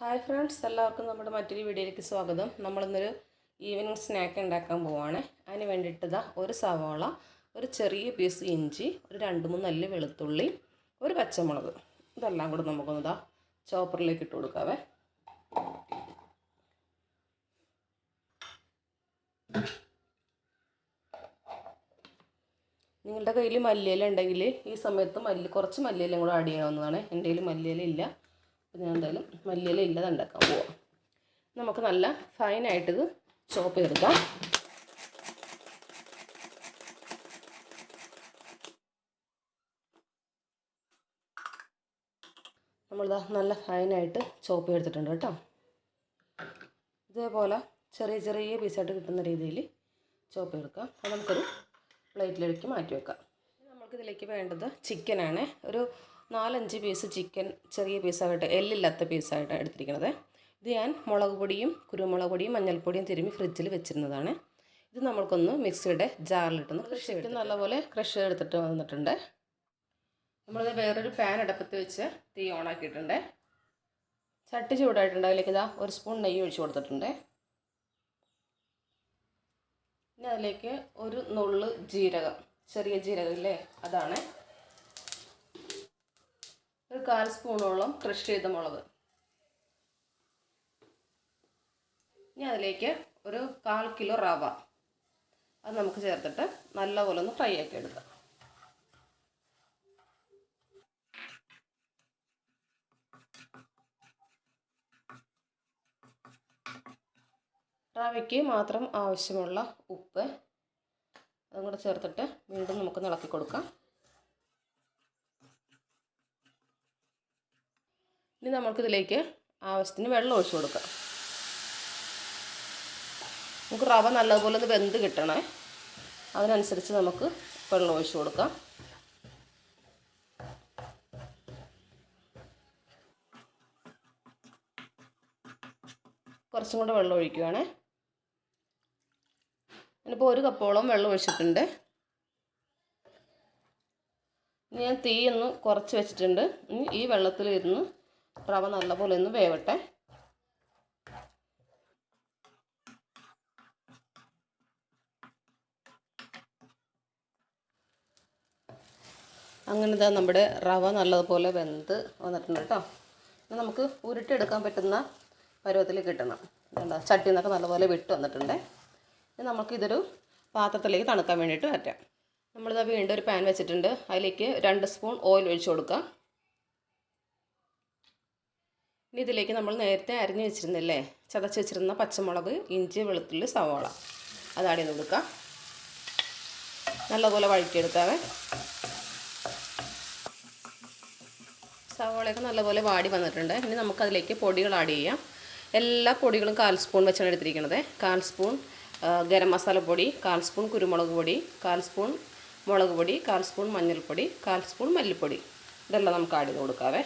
Hi friends എല്ലാവർക്കും നമ്മുടെ മറ്റൊരു വീഡിയോയിലേക്ക് സ്വാഗതം. നമ്മളിന്നൊരു ഈവനിങ് സ്നാക്ക് ഉണ്ടാക്കാൻ പോവാണ്. അതിന് വേണ്ടിയിട്ട് ഇതാ ഒരു സവാള ഒരു ചെറിയ പീസ് ഇഞ്ചി ഒരു രണ്ട് മൂന്ന് അല്ലി വെളുത്തുള്ളി ഒരു പച്ചമുളക്. ഇതെല്ലാം കൂടെ നമുക്കൊന്ന് ചോപ്പറിലേക്ക് ഇട്ട് കൊടുക്കാവേ. നിങ്ങളുടെ കയ്യിൽ മല്ലിയില ഉണ്ടെങ്കിൽ ഈ സമയത്ത് മല്ലി കുറച്ച് മല്ലിയിലും കൂടെ ആഡ് ചെയ്യാവുന്നതാണ് എന്റെ കയ്യിൽ മല്ലിയില ഇല്ല. അപ്പോൾ എന്തായാലും മല്ലിയില ഇല്ലാതെ ഉണ്ടാക്കാൻ പോവാം. നമുക്ക് നല്ല ഫൈനായിട്ടിത് ചോപ്പ് ചെയ്തെടുക്കാം. നമ്മളിതാ നല്ല ഫൈനായിട്ട് ചോപ്പ് ചെയ്തെടുത്തിട്ടുണ്ട് കേട്ടോ. ഇതേപോലെ ചെറിയ ചെറിയ പീസായിട്ട് കിട്ടുന്ന രീതിയിൽ ചോപ്പ് ചെയ്തെടുക്കാം. അത് നമുക്കൊരു പ്ലേറ്റിലേക്ക് മാറ്റി വെക്കാം. നമുക്കിതിലേക്ക് വേണ്ടത് ചിക്കനാണ് ഒരു നാലഞ്ച് പീസ് ചിക്കൻ ചെറിയ പീസായിട്ട് എല്ലില്ലാത്ത പീസായിട്ട് എടുത്തിരിക്കുന്നത് ഇത് ഞാൻ മുളക് പൊടിയും കുരുമുളക് പൊടിയും മഞ്ഞൾപ്പൊടിയും തിരുമ്മി ഫ്രിഡ്ജിൽ വെച്ചിരുന്നതാണ്. ഇത് നമ്മൾക്കൊന്ന് മിക്സിയുടെ ജാറിലിട്ടൊന്ന് ക്രഷ് ചെയ്തിട്ട് നല്ലപോലെ ക്രഷ് ചെയ്തെടുത്തിട്ട് വന്നിട്ടുണ്ട്. നമ്മളിത് വേറൊരു പാൻ അടുപ്പത്ത് വെച്ച് തീ ഓണാക്കിയിട്ടുണ്ട് ചട്ടി ചൂടായിട്ടുണ്ട്. അതിലേക്ക് ഇതാ ഒരു സ്പൂൺ നെയ്യ് ഒഴിച്ചു കൊടുത്തിട്ടുണ്ട്. ഇനി അതിലേക്ക് ഒരു നുള്ള് ജീരകം ചെറിയ ജീരകം ഇല്ലേ? അതാണ് ഒരു കാൽ സ്പൂണോളം ക്രഷ് ചെയ്ത മുളക്. ഇനി അതിലേക്ക് ഒരു കാൽ കിലോ റവ. അത് നമുക്ക് ചേർത്തിട്ട് നല്ലപോലെ ഒന്ന് ഫ്രൈ ആക്കി എടുക്കാം. റവയ്ക്ക് മാത്രം ആവശ്യമുള്ള ഉപ്പ് അതും കൂടെ ചേർത്തിട്ട് വീണ്ടും നമുക്ക് ഇളക്കി കൊടുക്കാം. ഇനി നമുക്കിതിലേക്ക് ആവശ്യത്തിന് വെള്ളം ഒഴിച്ചു കൊടുക്കാം. നമുക്ക് റവ നല്ലതുപോലെ ഒന്ന് വെന്ത് കിട്ടണേ. അതിനനുസരിച്ച് നമുക്ക് വെള്ളം ഒഴിച്ചു കൊടുക്കാം. കുറച്ചും കൂടെ വെള്ളം ഒഴിക്കുകയാണ് ഞാനിപ്പോൾ ഒരു കപ്പോളം വെള്ളം ഒഴിച്ചിട്ടുണ്ട്. ഞാൻ തീ ഒന്ന് കുറച്ച് വെച്ചിട്ടുണ്ട്. ഈ വെള്ളത്തിലിരുന്ന് റവ നല്ലപോലെ ഒന്ന് വേവട്ടെ. അങ്ങനെ ഇതാ നമ്മുടെ റവ നല്ലതുപോലെ വെന്ത് വന്നിട്ടുണ്ട് കേട്ടോ. നമുക്ക് ഉരുട്ടിയെടുക്കാൻ പറ്റുന്ന പരുവത്തിൽ കിട്ടണം എന്താ ചട്ടി നിന്നൊക്കെ നല്ലപോലെ വിട്ട് വന്നിട്ടുണ്ട്. ഇനി നമുക്കിതൊരു പാത്രത്തിലേക്ക് തണുക്കാൻ വേണ്ടിയിട്ട് പറ്റാം നമ്മളിതാ വീണ്ടും ഒരു പാൻ വെച്ചിട്ടുണ്ട്. അതിലേക്ക് രണ്ട് സ്പൂൺ ഓയിൽ ഒഴിച്ച് കൊടുക്കാം. ഇനി ഇതിലേക്ക് നമ്മൾ നേരത്തെ അരിഞ്ഞ് വെച്ചിരുന്നില്ലേ? ചതച്ച് വെച്ചിരുന്ന പച്ചമുളക് ഇഞ്ചി വെളുത്തുള്ളി സവാള. അതാടി കൊടുക്കുക. നല്ലപോലെ വഴറ്റിയെടുക്കാവേ. സവാളയൊക്കെ നല്ലപോലെ വാടി വന്നിട്ടുണ്ട്. ഇനി നമുക്കതിലേക്ക് പൊടികൾ ആഡ് ചെയ്യാം. എല്ലാ പൊടികളും കാൽ സ്പൂൺ വെച്ചാണ് എടുത്തിരിക്കുന്നത് കാൽ സ്പൂൺ ഗരം മസാല പൊടി കാൽ സ്പൂൺ കുരുമുളക് പൊടി കാൽ സ്പൂൺ മുളക് പൊടി കാൽ സ്പൂൺ മഞ്ഞൾപ്പൊടി കാൽ സ്പൂൺ മല്ലിപ്പൊടി. ഇതെല്ലാം നമുക്ക് ആഡ് ചെയ്ത് കൊടുക്കാവേ.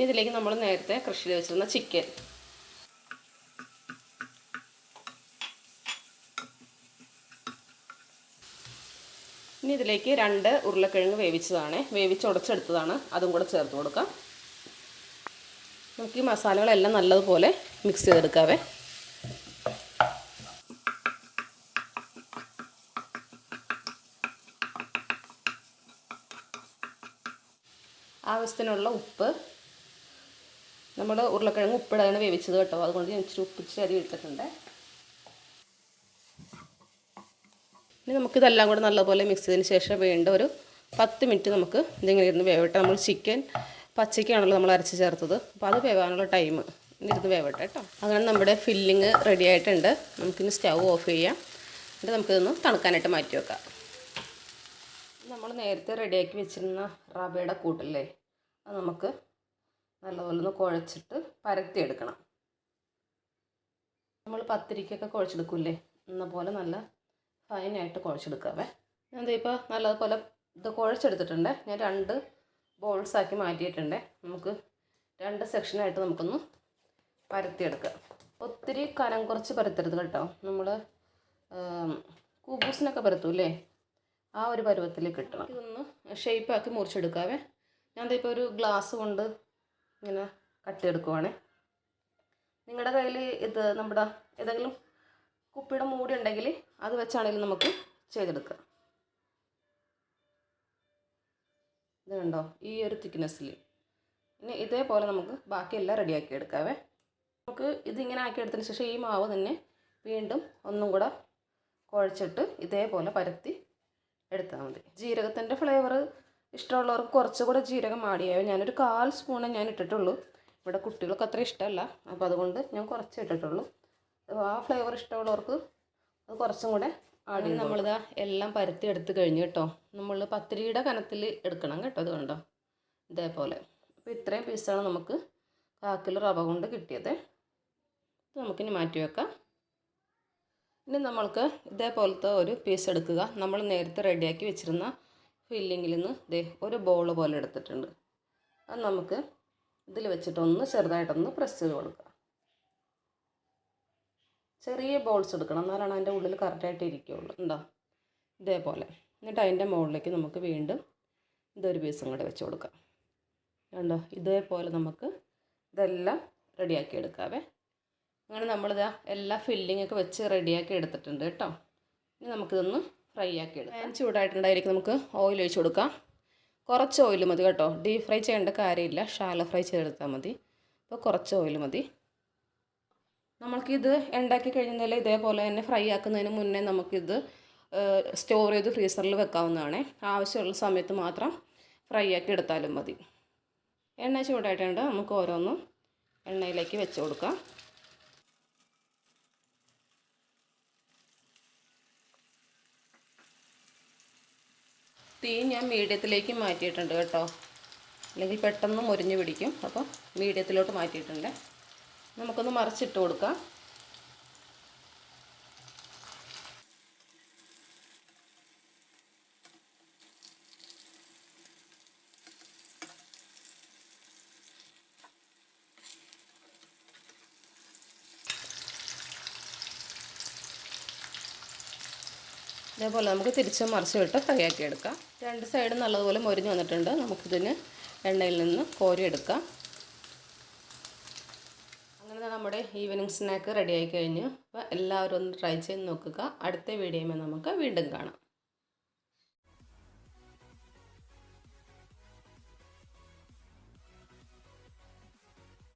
ഇനി ഇതിലേക്ക് നമ്മൾ നേരത്തെ കൃഷി ചെയ്ത് വെച്ചിരുന്ന ചിക്കൻ. ഇനി ഇതിലേക്ക് രണ്ട് ഉരുളക്കിഴങ്ങ് വേവിച്ചതാണ്. വേവിച്ച് ഉടച്ചെടുത്തതാണ്. അതും കൂടെ ചേർത്ത് കൊടുക്കാം. നമുക്ക് ഈ മസാലകളെല്ലാം നല്ലതുപോലെ മിക്സ് ചെയ്തെടുക്കാവേ. ആവശ്യത്തിനുള്ള ഉപ്പ് നമ്മൾ ഉരുളക്കിഴങ്ങ് ഉപ്പിടാണ് വേവിച്ചത് കേട്ടോ. അതുകൊണ്ട് ഞാൻ ഇച്ചിരി ഉപ്പിച്ച് അരി ഇട്ടിട്ടുണ്ട് ഇനി നമുക്കിതെല്ലാം കൂടെ നല്ലപോലെ മിക്സ് ചെയ്തതിന് ശേഷം വേണ്ട ഒരു പത്ത് മിനിറ്റ് നമുക്ക് ഇതിങ്ങനെ ഇരുന്ന് വേവട്ടെ നമ്മൾ ചിക്കൻ പച്ചയ്ക്കാണല്ലോ നമ്മൾ അരച്ച് ചേർത്തത്. അപ്പോൾ അത് വേവാനുള്ള ടൈം ഇരുന്ന് വേവട്ടെ കേട്ടോ. അങ്ങനെ നമ്മുടെ ഫില്ലിങ് റെഡി ആയിട്ടുണ്ട്. നമുക്കിനി സ്റ്റൗ ഓഫ് ചെയ്യാം. എന്നിട്ട് നമുക്കിതൊന്ന് തണുക്കാനായിട്ട് മാറ്റി വെക്കാം. നമ്മൾ നേരത്തെ റെഡിയാക്കി വെച്ചിരുന്ന റവയുടെ കൂട്ടല്ലേ? അത് നമുക്ക് നല്ലപോലെ ഒന്ന് കുഴച്ചിട്ട് പരത്തിയെടുക്കണം. നമ്മൾ പത്തിരിക്കൊക്കെ കുഴച്ചെടുക്കില്ലേ? എന്ന പോലെ നല്ല ഫൈനായിട്ട് കുഴച്ചെടുക്കാവേ. ഞാൻ ഇപ്പോൾ നല്ലതുപോലെ ഇത് കുഴച്ചെടുത്തിട്ടുണ്ട്. ഞാൻ രണ്ട് ബോൾസാക്കി മാറ്റിയിട്ടുണ്ട്. നമുക്ക് രണ്ട് സെക്ഷനായിട്ട് നമുക്കൊന്ന് പരത്തിയെടുക്കാം. ഒത്തിരി കനം കുറച്ച് പരത്തരുത് കേട്ടോ. നമ്മൾ കൂബൂസിനൊക്കെ പരത്തൂല്ലേ? ആ ഒരു പരുവത്തിൽ കിട്ടണം ഇതൊന്ന് ഷേപ്പാക്കി മുറിച്ചെടുക്കാവേ. ഞാൻ ഇപ്പോൾ ഒരു ഗ്ലാസ് കൊണ്ട് ഇങ്ങനെ കട്ടിയെടുക്കുവാണേ നിങ്ങളുടെ കയ്യിൽ ഇത് നമ്മുടെ ഏതെങ്കിലും കുപ്പിയുടെ മൂടി ഉണ്ടെങ്കിൽ അത് വെച്ചാണെങ്കിലും നമുക്ക് ചെയ്തെടുക്കാം. ഇത് കണ്ടോ? ഈ ഒരു തിക്നെസ്സിൽ ഇനി ഇതേപോലെ നമുക്ക് ബാക്കിയെല്ലാം റെഡിയാക്കി എടുക്കാവേ. നമുക്ക് ഇതിങ്ങനെ ആക്കി എടുത്തതിന് ശേഷം ഈ മാവ് തന്നെ വീണ്ടും ഒന്നും കൂടെ കുഴച്ചിട്ട് ഇതേപോലെ പരത്തി എടുത്താൽ മതി. ജീരകത്തിന്റെ ഫ്ലേവർ ഇഷ്ടമുള്ളവർക്ക് കുറച്ചുകൂടെ ജീരകം ആടിയായോ ഞാനൊരു കാൽ സ്പൂണേ ഞാൻ ഇട്ടിട്ടുള്ളൂ. ഇവിടെ കുട്ടികൾക്ക് അത്ര ഇഷ്ടമല്ല. അപ്പോൾ അതുകൊണ്ട് ഞാൻ കുറച്ച് ഇട്ടിട്ടുള്ളൂ. അപ്പോൾ ആ ഫ്ലേവർ ഇഷ്ടമുള്ളവർക്ക് അത് കുറച്ചും കൂടെ ആടി നമ്മളിതാ എല്ലാം പരത്തി എടുത്ത് കഴിഞ്ഞു കേട്ടോ. നമ്മൾ പത്തിരിയുടെ കനത്തിൽ എടുക്കണം കേട്ടോ അത് കണ്ടോ? ഇതേപോലെ. അപ്പോൾ ഇത്രയും പീസാണ് നമുക്ക് കാക്കിൽ റവ കൊണ്ട് കിട്ടിയത്. ഇത് നമുക്കിനി മാറ്റി വെക്കാം. ഇനി നമ്മൾക്ക് ഇതേപോലത്തെ ഒരു പീസ് എടുക്കുക. നമ്മൾ നേരത്തെ റെഡിയാക്കി വെച്ചിരുന്ന ഫില്ലിങ്ങിൽ നിന്ന് ദേ ഒരു ബോൾ പോലെ എടുത്തിട്ടുണ്ട്. അത് നമുക്ക് ഇതിൽ വെച്ചിട്ടൊന്ന് ചെറുതായിട്ടൊന്ന് പ്രസ് ചെയ്ത് കൊടുക്കുക ചെറിയ ബോൾസ് എടുക്കണം. എന്നാലാണ് അതിന്റെ ഉള്ളിൽ കറക്റ്റായിട്ട് ഇരിക്കുകയുള്ളൂ എന്താ ഇതേപോലെ. എന്നിട്ട് അതിന്റെ മുകളിലേക്ക് നമുക്ക് വീണ്ടും ഇതൊരു പീസും കൂടെ വെച്ച് കൊടുക്കാം. കണ്ടോ? ഇതേപോലെ നമുക്ക് ഇതെല്ലാം റെഡിയാക്കി എടുക്കാവേ. അങ്ങനെ നമ്മളിതാ എല്ലാ ഫില്ലിങ്ങൊക്കെ വെച്ച് റെഡിയാക്കി എടുത്തിട്ടുണ്ട് കേട്ടോ. ഇനി നമുക്കിതൊന്ന് ഫ്രൈ ആക്കി എടുക്കാം. പാൻ ചൂടായിട്ടുണ്ടായിരിക്കും. നമുക്ക് ഓയിൽ ഒഴിച്ച് കൊടുക്കാം. കുറച്ച് ഓയിൽ മതി കേട്ടോ. ഡീപ് ഫ്രൈ ചെയ്യേണ്ട കാര്യമില്ല. ഷാലോ ഫ്രൈ ചെയ്തെടുത്താൽ മതി. അപ്പോൾ കുറച്ച് ഓയിൽ മതി. നമ്മൾക്കിത് ഉണ്ടാക്കി കഴിഞ്ഞാൽ ഇതേപോലെ തന്നെ ഫ്രൈ ആക്കുന്നതിന് മുന്നേ നമുക്കിത് സ്റ്റോർ ചെയ്ത് ഫ്രീസറിൽ വെക്കാവുന്നതാണ്. ആവശ്യമുള്ള സമയത്ത് മാത്രം ഫ്രൈ ആക്കി എടുത്താലും മതി. എണ്ണ ചൂടായിട്ടുണ്ട്. നമുക്ക് ഓരോന്നും എണ്ണയിലേക്ക് വെച്ച് കൊടുക്കാം. തീ ഞാൻ മീഡിയത്തിലേക്ക് മാറ്റിയിട്ടുണ്ട് കേട്ടോ. അല്ലെങ്കിൽ പെട്ടെന്ന് മുരിഞ്ഞ് പിടിക്കും. അപ്പോൾ മീഡിയത്തിലോട്ട് മാറ്റിയിട്ടുണ്ട്. നമുക്കൊന്ന് മറിച്ചിട്ട് കൊടുക്കാം. ഇതേപോലെ നമുക്ക് തിരിച്ച് മറിച്ച് വിട്ട് ഫ്രൈ ആക്കി എടുക്കാം. രണ്ട് സൈഡും നല്ലതുപോലെ മൊരിഞ്ഞ് വന്നിട്ടുണ്ട്. നമുക്കിതിന് എണ്ണയിൽ നിന്ന് കോരി എടുക്കാം. അങ്ങനെ നമ്മുടെ ഈവനിങ് സ്നാക്ക് റെഡിയായി കഴിഞ്ഞു. അപ്പോൾ എല്ലാവരും ഒന്ന് ട്രൈ ചെയ്ത് നോക്കുക. അടുത്ത വീഡിയോയിൽ നമുക്ക് വീണ്ടും കാണാം.